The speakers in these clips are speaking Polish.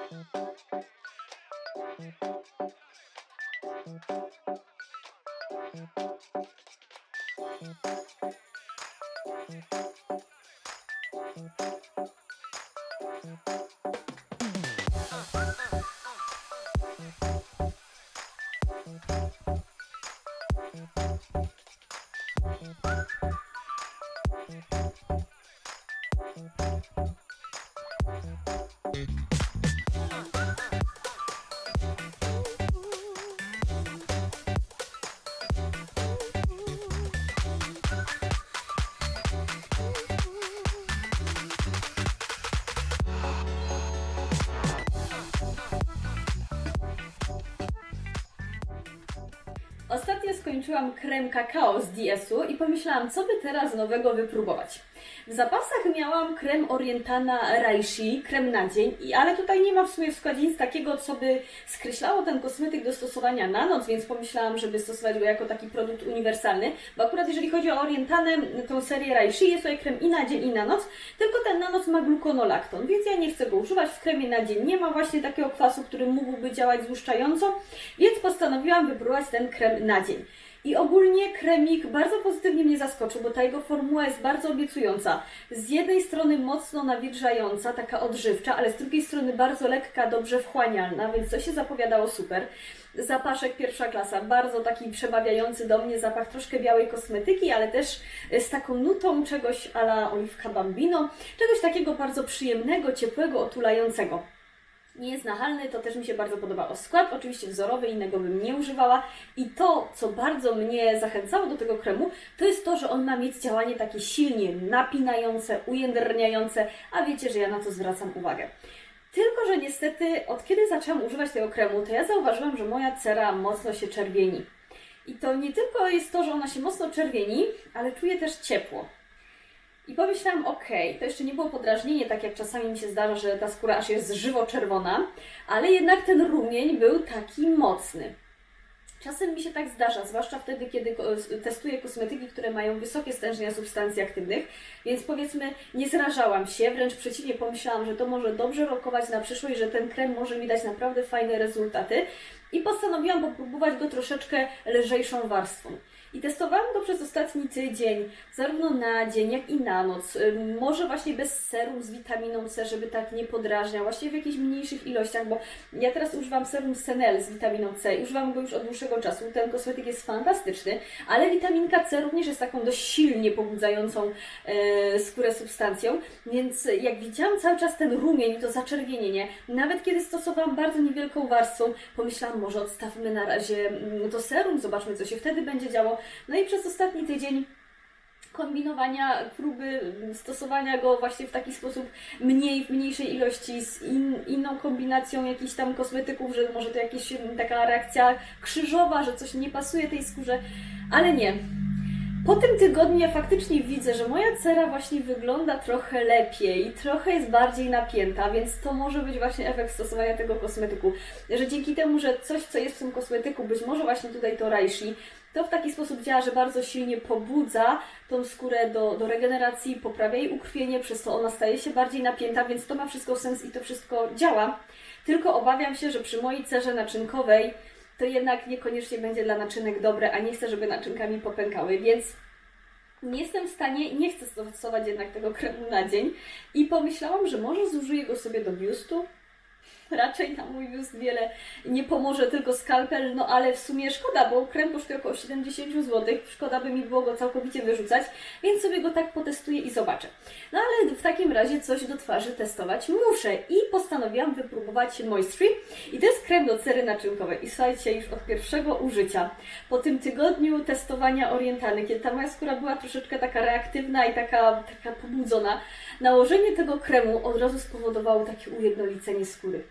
Thank you. Ostatnio skończyłam krem kakao z DS-u i pomyślałam, co by teraz nowego wypróbować. W zapasach miałam krem Orientana Reishi, krem na dzień, ale tutaj nie ma w sumie w składzie nic takiego, co by skreślało ten kosmetyk do stosowania na noc, więc pomyślałam, żeby stosować go jako taki produkt uniwersalny, bo akurat jeżeli chodzi o Orientanę, tą serię Reishi, jest tutaj krem i na dzień, i na noc, tylko ten na noc ma glukonolakton, więc ja nie chcę go używać. W kremie na dzień nie ma właśnie takiego kwasu, który mógłby działać złuszczająco, więc postanowiłam wypróbować ten krem na dzień. I ogólnie kremik bardzo pozytywnie mnie zaskoczył, bo ta jego formuła jest bardzo obiecująca. Z jednej strony mocno nawilżająca, taka odżywcza, ale z drugiej strony bardzo lekka, dobrze wchłanialna, więc to się zapowiadało super. Zapaszek pierwsza klasa, bardzo taki przemawiający do mnie zapach troszkę białej kosmetyki, ale też z taką nutą czegoś a la oliwka bambino, czegoś takiego bardzo przyjemnego, ciepłego, otulającego. Nie jest nachalny, to też mi się bardzo podobało. Skład oczywiście wzorowy, innego bym nie używała. I to, co bardzo mnie zachęcało do tego kremu, to jest to, że on ma mieć działanie takie silnie napinające, ujędrniające, a wiecie, że ja na to zwracam uwagę. Tylko, że niestety od kiedy zaczęłam używać tego kremu, to ja zauważyłam, że moja cera mocno się czerwieni. I to nie tylko jest to, że ona się mocno czerwieni, ale czuję też ciepło. I pomyślałam, okej, to jeszcze nie było podrażnienie, tak jak czasami mi się zdarza, że ta skóra aż jest żywo czerwona, ale jednak ten rumień był taki mocny. Czasem mi się tak zdarza, zwłaszcza wtedy, kiedy testuję kosmetyki, które mają wysokie stężenia substancji aktywnych, więc powiedzmy, nie zrażałam się, wręcz przeciwnie, pomyślałam, że to może dobrze rokować na przyszłość, że ten krem może mi dać naprawdę fajne rezultaty i postanowiłam popróbować go troszeczkę lżejszą warstwą. I testowałam go przez ostatni tydzień, zarówno na dzień, jak i na noc. Może właśnie bez serum z witaminą C, żeby tak nie podrażniał, właśnie w jakichś mniejszych ilościach, bo ja teraz używam serum Senel z witaminą C i używam go już od dłuższego czasu. Ten kosmetyk jest fantastyczny, ale witaminka C również jest taką dość silnie pobudzającą e, skórę substancją, więc jak widziałam cały czas ten rumień, to zaczerwienienie, nawet kiedy stosowałam bardzo niewielką warstwą, pomyślałam, może odstawmy na razie mm, to serum, zobaczmy, co się wtedy będzie działo. No i przez ostatni tydzień kombinowania, próby stosowania go właśnie w taki sposób mniej, w mniejszej ilości, z in, inną kombinacją jakichś tam kosmetyków, że może to jakaś taka reakcja krzyżowa, że coś nie pasuje tej skórze, ale nie. Po tym tygodniu ja faktycznie widzę, że moja cera właśnie wygląda trochę lepiej, trochę jest bardziej napięta, więc to może być właśnie efekt stosowania tego kosmetyku. Że dzięki temu, że coś, co jest w tym kosmetyku, być może właśnie tutaj to Reishi, to w taki sposób działa, że bardzo silnie pobudza tą skórę do, do regeneracji, poprawia jej ukrwienie, przez to ona staje się bardziej napięta, więc to ma wszystko sens i to wszystko działa. Tylko obawiam się, że przy mojej cerze naczynkowej to jednak niekoniecznie będzie dla naczynek dobre, a nie chcę, żeby naczynkami popękały, więc nie jestem w stanie, nie chcę stosować jednak tego kremu na dzień i pomyślałam, że może zużyję go sobie do biustu. Raczej na mój biust wiele nie pomoże, tylko skalpel, no ale w sumie szkoda, bo krem kosztuje około 70 zł, szkoda by mi było go całkowicie wyrzucać, więc sobie go tak potestuję i zobaczę. No ale w takim razie coś do twarzy testować muszę i postanowiłam wypróbować Moistry i to jest krem do cery naczynkowej i słuchajcie, już od pierwszego użycia, po tym tygodniu testowania orientany, kiedy ta moja skóra była troszeczkę taka reaktywna i taka, taka pobudzona, nałożenie tego kremu od razu spowodowało takie ujednolicenie skóry.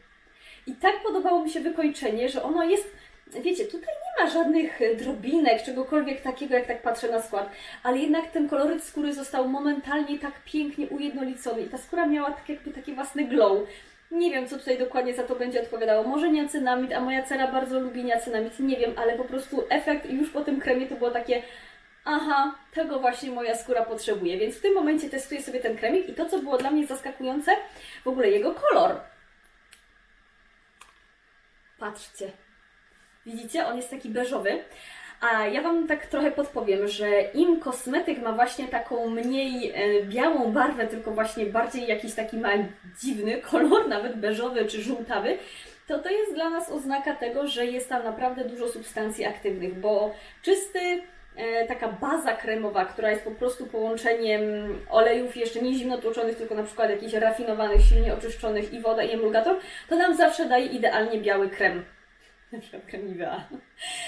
I tak podobało mi się wykończenie, że ono jest, wiecie, tutaj nie ma żadnych drobinek, czegokolwiek takiego, jak tak patrzę na skład, ale jednak ten koloryt skóry został momentalnie tak pięknie ujednolicony i ta skóra miała tak jakby taki własny glow. Nie wiem, co tutaj dokładnie za to będzie odpowiadało. Może niacinamid, a moja cera bardzo lubi niacinamid, nie wiem, ale po prostu efekt już po tym kremie to było takie aha, tego właśnie moja skóra potrzebuje. Więc w tym momencie testuję sobie ten kremik i to, co było dla mnie zaskakujące, w ogóle jego kolor. Patrzcie. Widzicie? On jest taki beżowy. A ja Wam tak trochę podpowiem, że im kosmetyk ma właśnie taką mniej e, białą barwę, tylko właśnie bardziej jakiś taki ma dziwny kolor, nawet beżowy czy żółtawy, to to jest dla nas oznaka tego, że jest tam naprawdę dużo substancji aktywnych, bo czysty taka baza kremowa, która jest po prostu połączeniem olejów jeszcze nie zimno tłoczonych, tylko na przykład jakichś rafinowanych, silnie oczyszczonych i woda i emulgator, to nam zawsze daje idealnie biały krem. Na.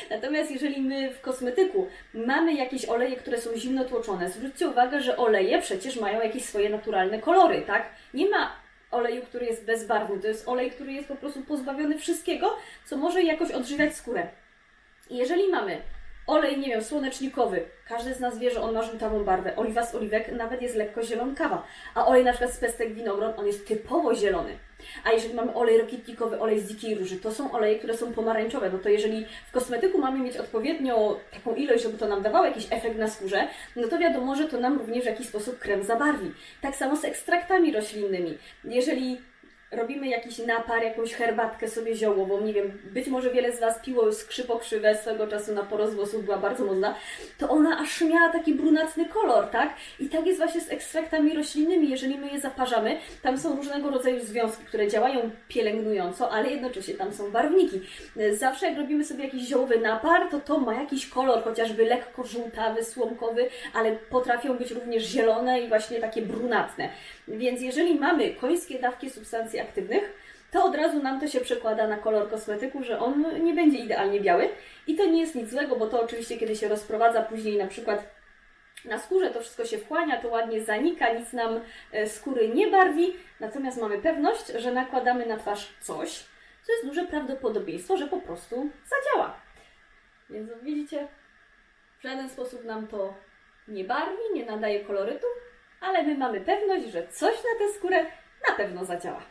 Natomiast jeżeli my w kosmetyku mamy jakieś oleje, które są zimno tłoczone, zwróćcie uwagę, że oleje przecież mają jakieś swoje naturalne kolory, tak? Nie ma oleju, który jest bezbarwny. To jest olej, który jest po prostu pozbawiony wszystkiego, co może jakoś odżywiać skórę. Jeżeli mamy olej, nie wiem, słonecznikowy, każdy z nas wie, że on ma żółtawą barwę. Oliwa z oliwek nawet jest lekko zielonkawa. A olej na przykład z pestek winogron, on jest typowo zielony. A jeżeli mamy olej rokietnikowy, olej z dzikiej róży, to są oleje, które są pomarańczowe. No to jeżeli w kosmetyku mamy mieć odpowiednio taką ilość, żeby to nam dawało jakiś efekt na skórze, no to wiadomo, że to nam również w jakiś sposób krem zabarwi. Tak samo z ekstraktami roślinnymi. Jeżeli robimy jakiś napar, jakąś herbatkę sobie ziołową, nie wiem, być może wiele z Was piło skrzypokrzywę swego czasu na porost włosów, była bardzo modna, to ona aż miała taki brunatny kolor, tak? I tak jest właśnie z ekstraktami roślinnymi, jeżeli my je zaparzamy, tam są różnego rodzaju związki, które działają pielęgnująco, ale jednocześnie tam są barwniki. Zawsze jak robimy sobie jakiś ziołowy napar, to to ma jakiś kolor, chociażby lekko żółtawy, słomkowy, ale potrafią być również zielone i właśnie takie brunatne. Więc jeżeli mamy końskie dawki substancji aktywnych, to od razu nam to się przekłada na kolor kosmetyku, że on nie będzie idealnie biały. I to nie jest nic złego, bo to oczywiście, kiedy się rozprowadza później na przykład na skórze, to wszystko się wchłania, to ładnie zanika, nic nam e, skóry nie barwi, natomiast mamy pewność, że nakładamy na twarz coś, co jest duże prawdopodobieństwo, że po prostu zadziała. Więc widzicie, w żaden sposób nam to nie barwi, nie nadaje kolorytu, ale my mamy pewność, że coś na tę skórę na pewno zadziała.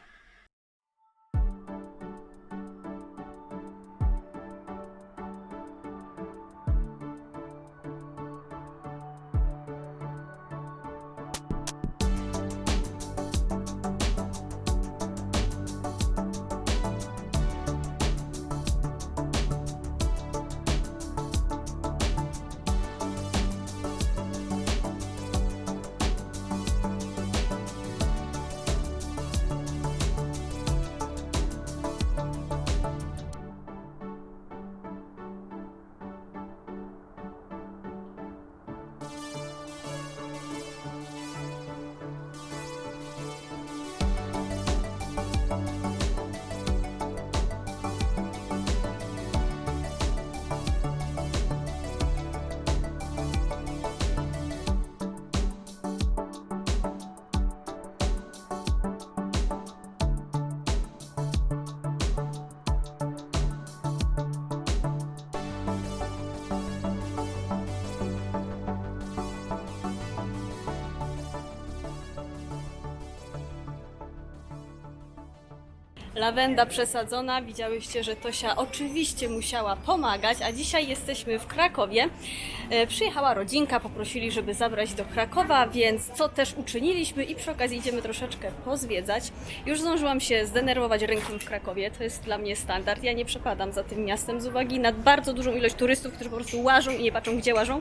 Lawenda przesadzona, widziałyście, że Tosia oczywiście musiała pomagać, a dzisiaj jesteśmy w Krakowie. E, Przyjechała rodzinka, poprosili, żeby zabrać do Krakowa, więc co też uczyniliśmy i przy okazji idziemy troszeczkę pozwiedzać. Już zdążyłam się zdenerwować rynkiem w Krakowie, to jest dla mnie standard. Ja nie przepadam za tym miastem z uwagi na bardzo dużą ilość turystów, którzy po prostu łażą i nie patrzą gdzie łażą.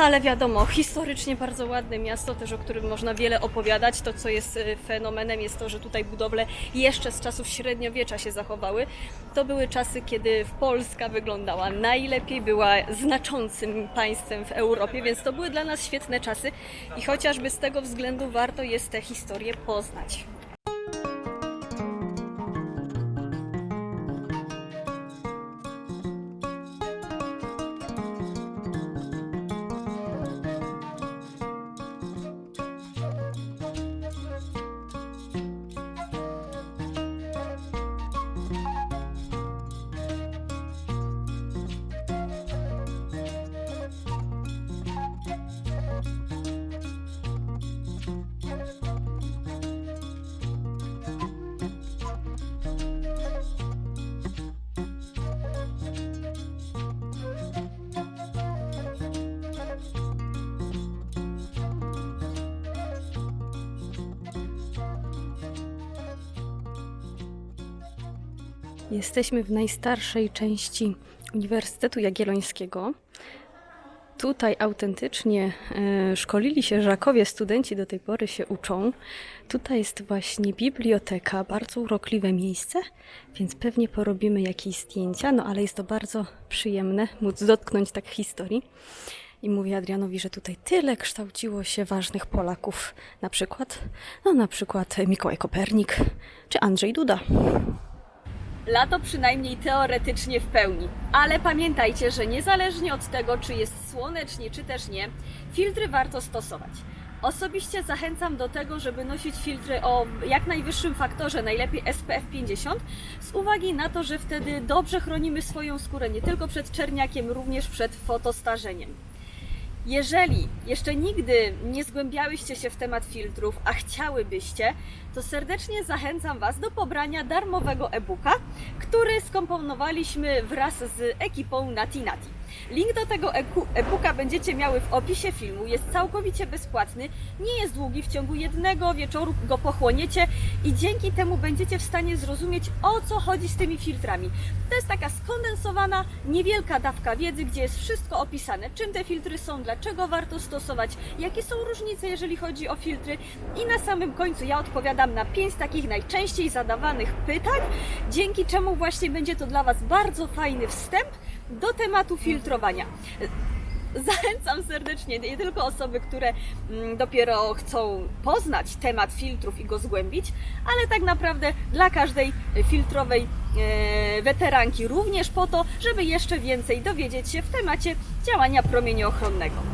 Ale wiadomo, historycznie bardzo ładne miasto, też o którym można wiele opowiadać. To, co jest y, fenomenem, jest to, że tutaj budowle jeszcze z czasów średniowiecza się zachowały. To były czasy, kiedy Polska wyglądała najlepiej, była znaczącym państwem w Europie, więc to były dla nas świetne czasy i chociażby z tego względu warto jest tę historię poznać. Jesteśmy w najstarszej części Uniwersytetu Jagiellońskiego. Tutaj autentycznie e, szkolili się Żakowie, studenci do tej pory się uczą. Tutaj jest właśnie biblioteka, bardzo urokliwe miejsce, więc pewnie porobimy jakieś zdjęcia, no ale jest to bardzo przyjemne móc dotknąć tak historii. I mówię Adrianowi, że tutaj tyle kształciło się ważnych Polaków, na przykład, no na przykład Mikołaj Kopernik czy Andrzej Duda. Lato przynajmniej teoretycznie w pełni. Ale pamiętajcie, że niezależnie od tego, czy jest słonecznie, czy też nie, filtry warto stosować. Osobiście zachęcam do tego, żeby nosić filtry o jak najwyższym faktorze, najlepiej SPF 50, z uwagi na to, że wtedy dobrze chronimy swoją skórę nie tylko przed czerniakiem, również przed fotostarzeniem. Jeżeli jeszcze nigdy nie zgłębiałyście się w temat filtrów, a chciałybyście, to serdecznie zachęcam Was do pobrania darmowego e-booka, który skomponowaliśmy wraz z ekipą Nati Nati. Link do tego e-booka będziecie miały w opisie filmu. Jest całkowicie bezpłatny, nie jest długi, w ciągu jednego wieczoru go pochłoniecie i dzięki temu będziecie w stanie zrozumieć o co chodzi z tymi filtrami. To jest taka skondensowana, niewielka dawka wiedzy, gdzie jest wszystko opisane, czym te filtry są, dlaczego warto stosować, jakie są różnice, jeżeli chodzi o filtry. I na samym końcu ja odpowiadam na pięć takich najczęściej zadawanych pytań, dzięki czemu właśnie będzie to dla Was bardzo fajny wstęp do tematu filtrowania. Zachęcam serdecznie nie tylko osoby, które mm, dopiero chcą poznać temat filtrów i go zgłębić, ale tak naprawdę dla każdej filtrowej e, weteranki również po to, żeby jeszcze więcej dowiedzieć się w temacie działania promieniochronnego.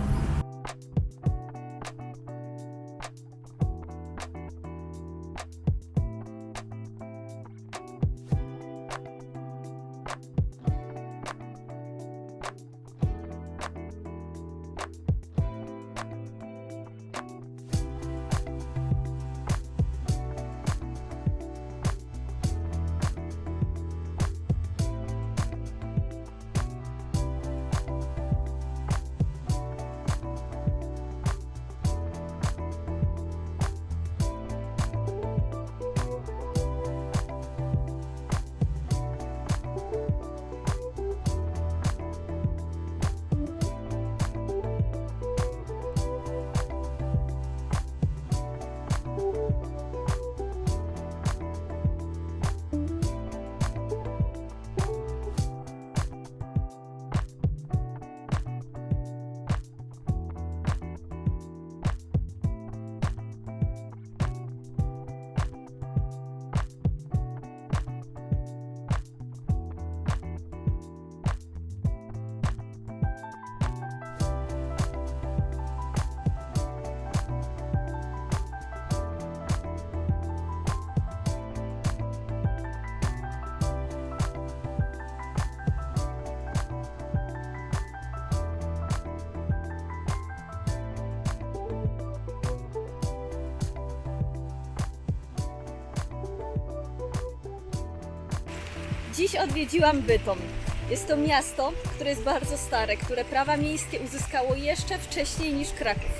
Dziś odwiedziłam Bytom. Jest to miasto, które jest bardzo stare, które prawa miejskie uzyskało jeszcze wcześniej niż Kraków.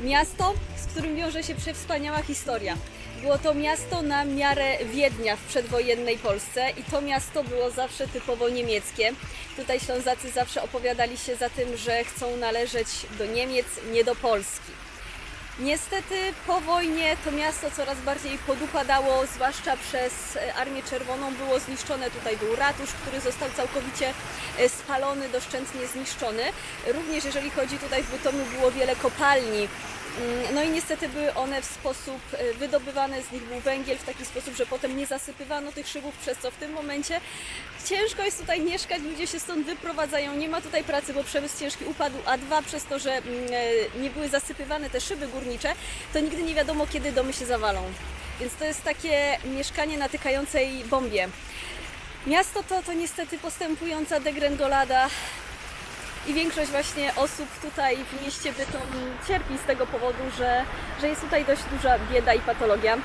Miasto, z którym wiąże się przewspaniała historia. Było to miasto na miarę Wiednia w przedwojennej Polsce i to miasto było zawsze typowo niemieckie. Tutaj Ślązacy zawsze opowiadali się za tym, że chcą należeć do Niemiec, nie do Polski. Niestety po wojnie to miasto coraz bardziej podupadało, zwłaszcza przez e, Armię Czerwoną było zniszczone. Tutaj był ratusz, który został całkowicie e, spalony, doszczętnie zniszczony. Również jeżeli chodzi tutaj w Bytomiu było wiele kopalni. Mm, No i niestety były one w sposób e, wydobywany, z nich był węgiel w taki sposób, że potem nie zasypywano tych szybów, przez co w tym momencie ciężko jest tutaj mieszkać, ludzie się stąd wyprowadzają, nie ma tutaj pracy, bo przemysł ciężki upadł, a dwa przez to, że mm, e, nie były zasypywane te szyby górnicze, to nigdy nie wiadomo kiedy domy się zawalą. Więc to jest takie mieszkanie na tykającej bombie. Miasto to, to niestety postępująca degrengolada i większość właśnie osób tutaj w mieście Bytom cierpi z tego powodu, że, że jest tutaj dość duża bieda i patologia.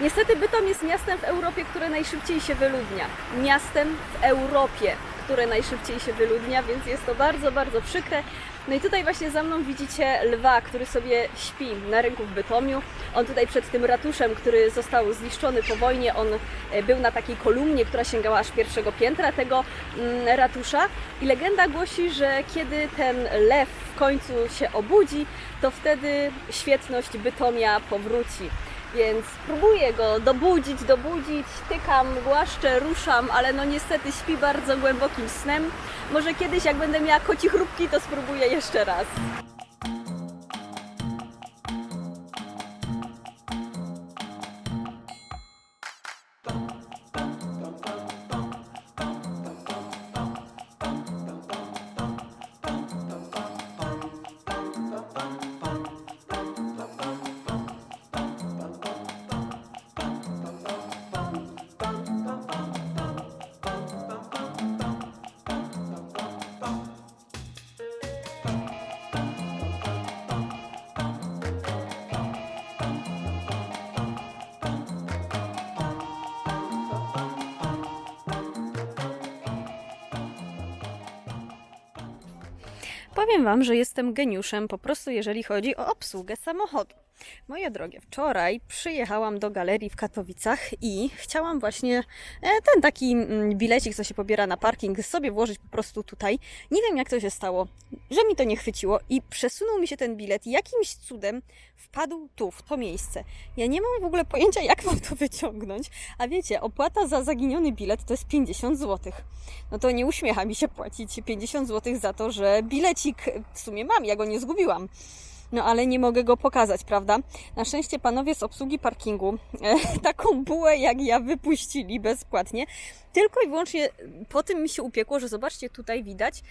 Niestety Bytom jest miastem w Europie, które najszybciej się wyludnia. Miastem w Europie, które najszybciej się wyludnia, więc jest to bardzo, bardzo przykre. No i tutaj właśnie za mną widzicie lwa, który sobie śpi na rynku w Bytomiu. On tutaj przed tym ratuszem, który został zniszczony po wojnie, on e, był na takiej kolumnie, która sięgała aż pierwszego piętra tego mm, ratusza. I legenda głosi, że kiedy ten lew w końcu się obudzi, to wtedy świetność Bytomia powróci. Więc próbuję go dobudzić, dobudzić, tykam, głaszczę, ruszam, ale no niestety śpi bardzo głębokim snem. Może kiedyś, jak będę miała koci chrupki, to spróbuję jeszcze raz. Powiem Wam, że jestem geniuszem po prostu, jeżeli chodzi o obsługę samochodu. Moje drogie, wczoraj przyjechałam do galerii w Katowicach i chciałam właśnie e, ten taki mm, bilecik, co się pobiera na parking, sobie włożyć po prostu tutaj. Nie wiem, jak to się stało, że mi to nie chwyciło i przesunął mi się ten bilet jakimś cudem wpadł tu, w to miejsce. Ja nie mam w ogóle pojęcia, jak mam to wyciągnąć. A wiecie, opłata za zaginiony bilet to jest 50 zł. No to nie uśmiecha mi się płacić 50 zł za to, że bilecik w sumie mam, ja go nie zgubiłam. No ale nie mogę go pokazać, prawda? Na szczęście panowie z obsługi parkingu e, taką bułę jak ja wypuścili bezpłatnie. Tylko i wyłącznie po tym mi się upiekło, że zobaczcie, tutaj widać,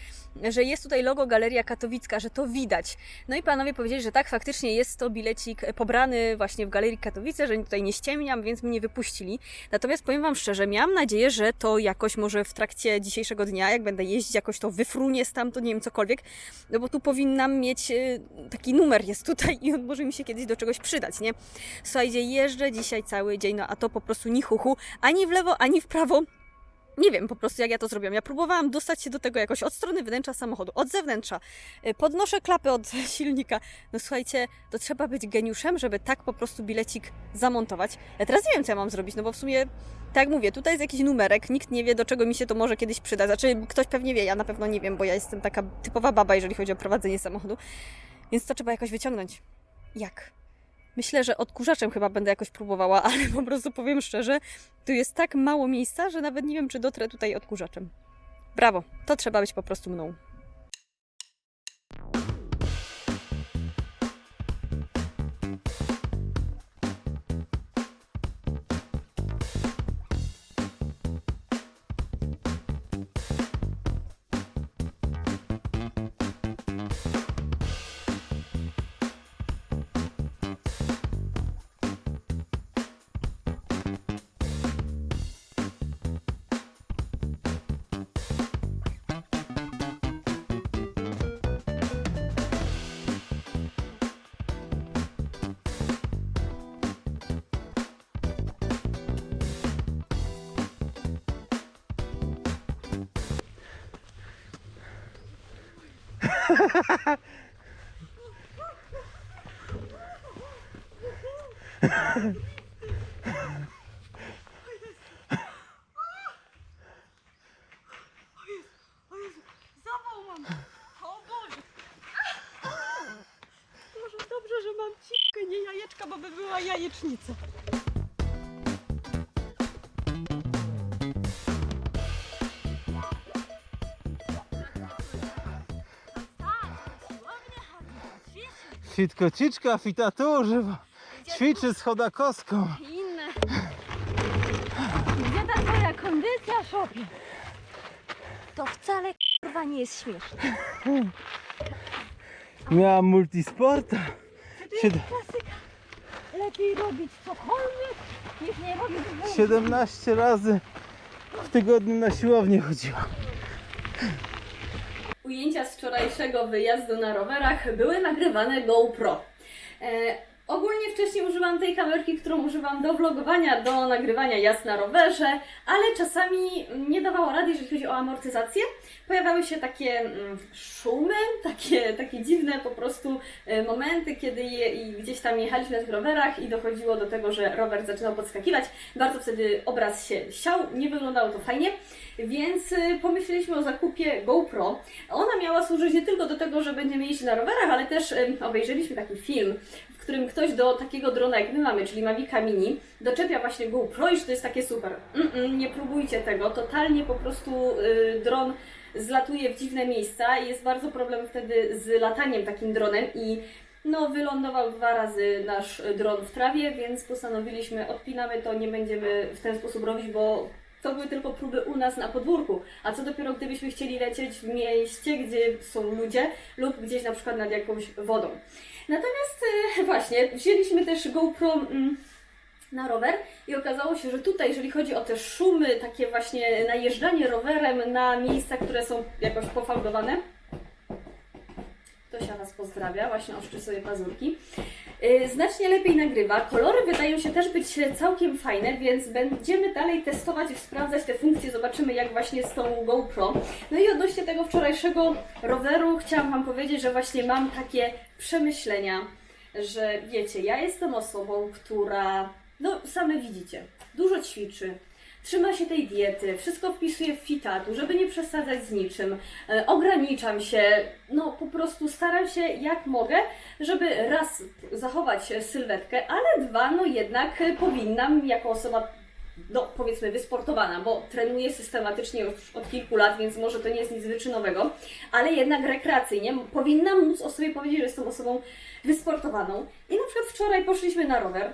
że jest tutaj logo Galeria Katowicka, że to widać. No i panowie powiedzieli, że tak, faktycznie jest to bilecik pobrany właśnie w Galerii Katowice, że tutaj nie ściemniam, więc mnie wypuścili. Natomiast powiem Wam szczerze, miałam nadzieję, że to jakoś może w trakcie dzisiejszego dnia, jak będę jeździć, jakoś to wyfrunie stamtąd, nie wiem, cokolwiek, no bo tu powinnam mieć e, taki numer jest tutaj i on może mi się kiedyś do czegoś przydać, nie? Słuchajcie, jeżdżę dzisiaj cały dzień, no a to po prostu ni chuchu, ani w lewo, ani w prawo. Nie wiem po prostu, jak ja to zrobiłam. Ja próbowałam dostać się do tego jakoś od strony wnętrza samochodu, od zewnętrza. Y, Podnoszę klapę od silnika. No słuchajcie, to trzeba być geniuszem, żeby tak po prostu bilecik zamontować. Ja teraz nie wiem, co ja mam zrobić, no bo w sumie, tak mówię, tutaj jest jakiś numerek, nikt nie wie, do czego mi się to może kiedyś przydać. Znaczy, ktoś pewnie wie, ja na pewno nie wiem, bo ja jestem taka typowa baba, jeżeli chodzi o prowadzenie samochodu. Więc to trzeba jakoś wyciągnąć. Jak? Myślę, że odkurzaczem chyba będę jakoś próbowała, ale po prostu powiem szczerze, tu jest tak mało miejsca, że nawet nie wiem, czy dotrę tutaj odkurzaczem. Brawo, to trzeba być po prostu mną. Ha ha ha. Fit kociczka, fita tu używa. Ćwiczy z chodakowską. I inne. Gdzie ta twoja kondycja, szopie? To wcale kurwa nie jest śmieszne. Miałam multisporta. Sied- Klasyka. Lepiej robić cokolwiek, niż nie robić w ogóle. 17 razy w tygodniu na siłownię chodziłam. Ujęcia z wczorajszego wyjazdu na rowerach były nagrywane GoPro. E, Ogólnie wcześniej używam tej kamerki, którą używam do vlogowania, do nagrywania jazd na rowerze, ale czasami nie dawało rady, jeżeli chodzi o amortyzację. Pojawiały się takie mm, szumy, takie, takie dziwne po prostu e, momenty, kiedy je, i gdzieś tam jechaliśmy na tych rowerach i dochodziło do tego, że rower zaczynał podskakiwać. Bardzo wtedy obraz się siał, nie wyglądało to fajnie, więc e, pomyśleliśmy o zakupie GoPro. Ona miała służyć nie tylko do tego, że będziemy jeździć na rowerach, ale też obejrzeliśmy taki film, w którym ktoś do takiego drona, jak my mamy, czyli Mavica Mini, doczepia właśnie GoPro i że to jest takie super. Mm-mm, nie próbujcie tego, totalnie po prostu y, dron zlatuje w dziwne miejsca i jest bardzo problem wtedy z lataniem takim dronem i no wylądował dwa razy nasz dron w trawie, więc postanowiliśmy odpinamy to, nie będziemy w ten sposób robić, bo to były tylko próby u nas na podwórku, a co dopiero gdybyśmy chcieli lecieć w mieście, gdzie są ludzie lub gdzieś na przykład nad jakąś wodą. Natomiast e, właśnie, wzięliśmy też GoPro mm, na rower i okazało się, że tutaj, jeżeli chodzi o te szumy, takie właśnie najeżdżanie rowerem na miejsca, które są jakoś pofałdowane, Tosia Was pozdrawia, właśnie oszczy sobie pazurki. Yy, Znacznie lepiej nagrywa. Kolory wydają się też być całkiem fajne, więc będziemy dalej testować i sprawdzać te funkcje. Zobaczymy, jak właśnie z tą GoPro. No i odnośnie tego wczorajszego roweru, chciałam Wam powiedzieć, że właśnie mam takie przemyślenia, że wiecie, ja jestem osobą, która, no same widzicie, dużo ćwiczy, trzyma się tej diety, wszystko wpisuje w fitatu, żeby nie przesadzać z niczym, e, ograniczam się, no po prostu staram się jak mogę, żeby raz zachować sylwetkę, ale dwa, no jednak powinnam jako osoba no powiedzmy wysportowana, bo trenuję systematycznie już od kilku lat, więc może to nie jest nic wyczynowego, ale jednak rekreacyjnie powinnam móc o sobie powiedzieć, że jestem osobą wysportowaną. I na przykład wczoraj poszliśmy na rower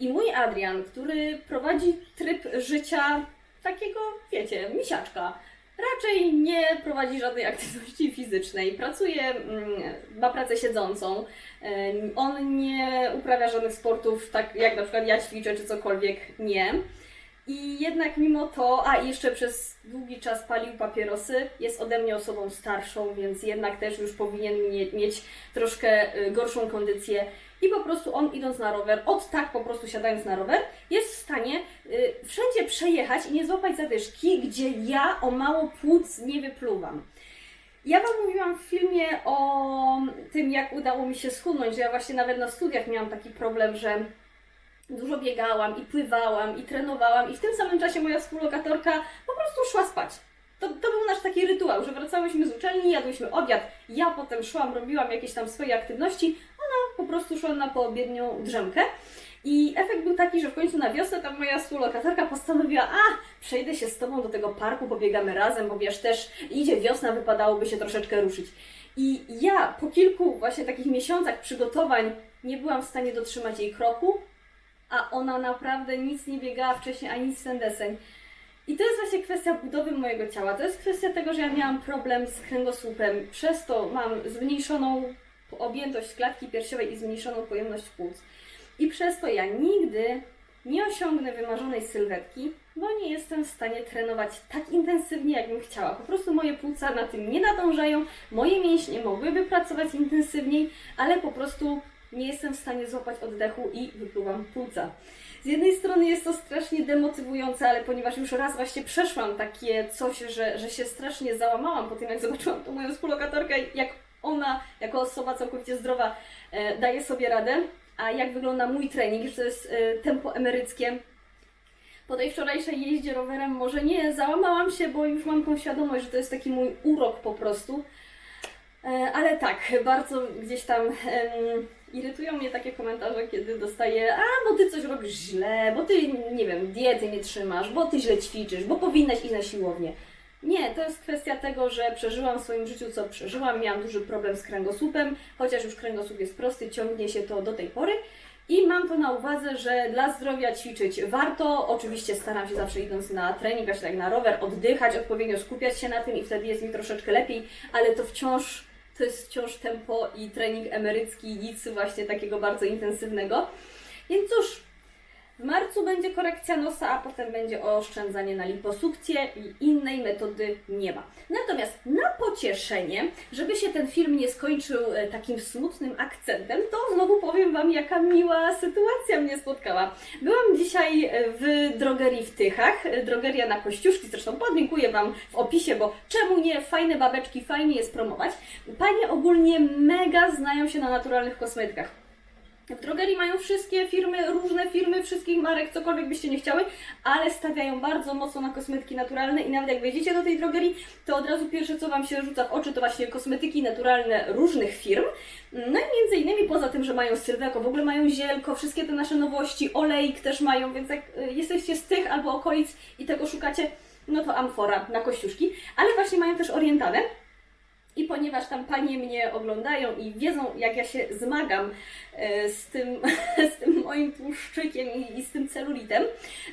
i mój Adrian, który prowadzi tryb życia takiego, wiecie, misiaczka, raczej nie prowadzi żadnej aktywności fizycznej, pracuje, mm, ma pracę siedzącą, em, on nie uprawia żadnych sportów, tak jak na przykład ja ćwiczę czy cokolwiek, nie. I jednak mimo to, a jeszcze przez długi czas palił papierosy, jest ode mnie osobą starszą, więc jednak też już powinien mie- mieć troszkę y, gorszą kondycję. I po prostu on idąc na rower, od tak po prostu siadając na rower, jest w stanie y, wszędzie przejechać i nie złapać zadyszki, gdzie ja o mało płuc nie wypluwam. Ja Wam mówiłam w filmie o tym, jak udało mi się schudnąć, że ja właśnie nawet na studiach miałam taki problem, że dużo biegałam i pływałam i trenowałam i w tym samym czasie moja współlokatorka po prostu szła spać. To, to był nasz taki rytuał, że wracałyśmy z uczelni, jadłyśmy obiad, ja potem szłam, robiłam jakieś tam swoje aktywności, ona prostu szła na poobiednią drzemkę. I efekt był taki, że w końcu na wiosnę tam moja współlokatorka postanowiła, a przejdę się z Tobą do tego parku, pobiegamy razem, bo wiesz, też idzie wiosna, wypadałoby się troszeczkę ruszyć. I ja po kilku właśnie takich miesiącach przygotowań nie byłam w stanie dotrzymać jej kroku, a ona naprawdę nic nie biegała wcześniej, ani nic ten deseń. I to jest właśnie kwestia budowy mojego ciała. To jest kwestia tego, że ja miałam problem z kręgosłupem. Przez to mam zmniejszoną objętość klatki piersiowej i zmniejszoną pojemność płuc. I przez to ja nigdy nie osiągnę wymarzonej sylwetki, bo nie jestem w stanie trenować tak intensywnie, jakbym chciała. Po prostu moje płuca na tym nie nadążają, moje mięśnie mogłyby pracować intensywniej, ale po prostu nie jestem w stanie złapać oddechu i wypluwam płuca. Z jednej strony jest to strasznie demotywujące, ale ponieważ już raz właśnie przeszłam takie coś, że, że się strasznie załamałam po tym, jak zobaczyłam tą moją współlokatorkę, jak ona, jako osoba całkowicie zdrowa, e, daje sobie radę, a jak wygląda mój trening, że to jest e, tempo emeryckie. Po tej wczorajszej jeździe rowerem może nie załamałam się, bo już mam tą świadomość, że to jest taki mój urok po prostu. E, Ale tak, bardzo gdzieś tam em, irytują mnie takie komentarze, kiedy dostaję, a bo ty coś robisz źle, bo ty, nie wiem, diety nie trzymasz, bo ty źle ćwiczysz, bo powinnaś iść na siłownię. Nie, to jest kwestia tego, że przeżyłam w swoim życiu, co przeżyłam. Miałam duży problem z kręgosłupem, chociaż już kręgosłup jest prosty, ciągnie się to do tej pory. I mam to na uwadze, że dla zdrowia ćwiczyć warto. Oczywiście staram się zawsze idąc na trening, właśnie tak na rower, oddychać, odpowiednio skupiać się na tym i wtedy jest mi troszeczkę lepiej, ale to wciąż, to jest wciąż tempo i trening emerycki, nic właśnie takiego bardzo intensywnego. Więc cóż, W marcu będzie korekcja nosa, a potem będzie oszczędzanie na liposukcję i innej metody nie ma. Natomiast na pocieszenie, żeby się ten film nie skończył e, takim smutnym akcentem, to znowu powiem Wam, jaka miła sytuacja mnie spotkała. Byłam dzisiaj e, w drogerii w Tychach, e, drogeria na Kościuszki, zresztą podlinkuję Wam w opisie, bo czemu nie, fajne babeczki, fajnie jest promować. Panie ogólnie mega znają się na naturalnych kosmetykach. W drogerii mają wszystkie firmy, różne firmy, wszystkich marek, cokolwiek byście nie chciały, ale stawiają bardzo mocno na kosmetyki naturalne i nawet jak wejdziecie do tej drogerii, to od razu pierwsze co Wam się rzuca w oczy to właśnie kosmetyki naturalne różnych firm. No i między innymi poza tym, że mają sylweko, w ogóle mają zielko, wszystkie te nasze nowości, olejk też mają, więc jak y, jesteście z tych albo okolic i tego szukacie, no to amfora na kościuszki, ale właśnie mają też orientanę. I ponieważ tam panie mnie oglądają i wiedzą, jak ja się zmagam e, z tym, z tym moim tłuszczykiem i, z tym celulitem,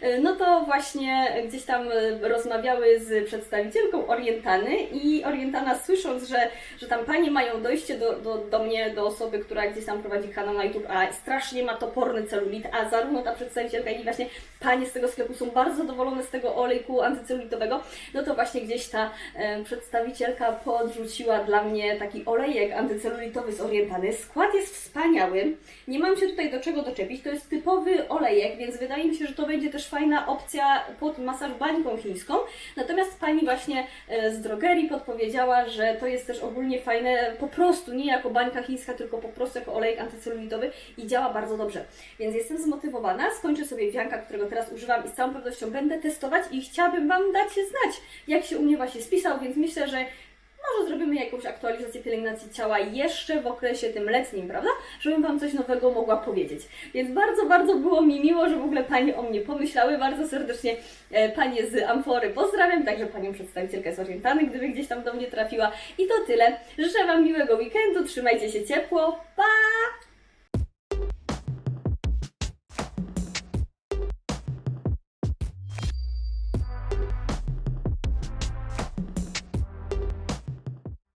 e, no to właśnie gdzieś tam e, rozmawiały z przedstawicielką Orientany i Orientana słysząc, że, że tam panie mają dojście do, do, do mnie, do osoby, która gdzieś tam prowadzi kanał na YouTube, a strasznie ma toporny celulit, a zarówno ta przedstawicielka, jak i właśnie panie z tego sklepu są bardzo zadowolone z tego olejku antycelulitowego, no to właśnie gdzieś ta przedstawicielka podrzuciła dla mnie taki olejek antycelulitowy z Orientany. Skład jest wspaniały. Nie mam się tutaj do czego doczepić. To jest typowy olejek, więc wydaje mi się, że to będzie też fajna opcja pod masaż bańką chińską. Natomiast pani właśnie e, z drogerii podpowiedziała, że to jest też ogólnie fajne po prostu, nie jako bańka chińska, tylko po prostu jako olejek antycelulitowy i działa bardzo dobrze. Więc jestem zmotywowana, skończę sobie wianka, którego teraz używam i z całą pewnością będę testować i chciałabym Wam dać znać, jak się u mnie właśnie spisał, więc myślę, że może zrobimy jakąś aktualizację pielęgnacji ciała jeszcze w okresie tym letnim, prawda? Żebym Wam coś nowego mogła powiedzieć. Więc bardzo, bardzo było mi miło, że w ogóle Panie o mnie pomyślały. Bardzo serdecznie e, Panie z Amfory pozdrawiam, także Panią przedstawicielkę z Orientany, gdyby gdzieś tam do mnie trafiła. I to tyle. Życzę Wam miłego weekendu, trzymajcie się ciepło. Pa!